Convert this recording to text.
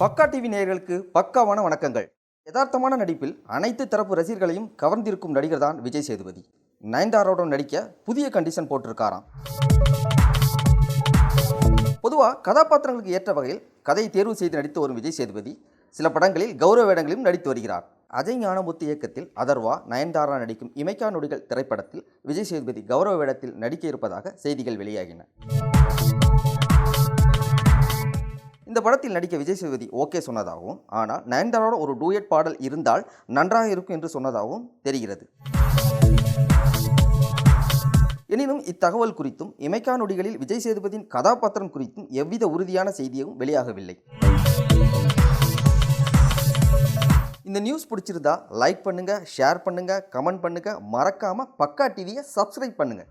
பக்கா டிவி நேயர்களுக்கு பக்காவான வணக்கங்கள். யதார்த்தமான நடிப்பில் அனைத்து தரப்பு ரசிகர்களையும் கவர்ந்திருக்கும் நடிகர் தான் விஜய் சேதுபதி. நயன்தாராவுடன் நடிக்க புதிய கண்டிஷன் போட்டிருக்காராம். பொதுவாக கதாபாத்திரங்களுக்கு ஏற்ற வகையில் கதையை தேர்வு செய்து நடித்து வரும் விஜய் சேதுபதி சில படங்களில் கௌரவ வேடங்களிலும் நடித்து வருகிறார். அஜய் ஞானமுத்து இயக்கத்தில் அதர்வா நயன்தாரா நடிக்கும் இமைக்கா நொடிகள் திரைப்படத்தில் விஜய் சேதுபதி கௌரவ வேடத்தில் நடிக்க இருப்பதாக செய்திகள் வெளியாகின. இந்த படத்தில் நடிக்க விஜய் சேதுபதி ஓகே சொன்னதாகவும் ஆனால் நயன்தாரோட ஒரு டூயட் பாடல் இருந்தால் நன்றாக இருக்கும் என்று சொன்னதாகவும் தெரிகிறது. எனினும் இத்தகவல் குறித்தும் இமைக்கா நொடிகளில் விஜய் சேதுபதியின் கதாபாத்திரம் குறித்தும் எவ்வித உறுதியான செய்தியும் வெளியாகவில்லை. இந்த நியூஸ் பிடிச்சிருந்தா லைக் பண்ணுங்க ஷேர் பண்ணுங்க கமெண்ட் பண்ணுங்க மறக்காம பக்கா டிவியை சப்ஸ்கிரைப் பண்ணுங்க.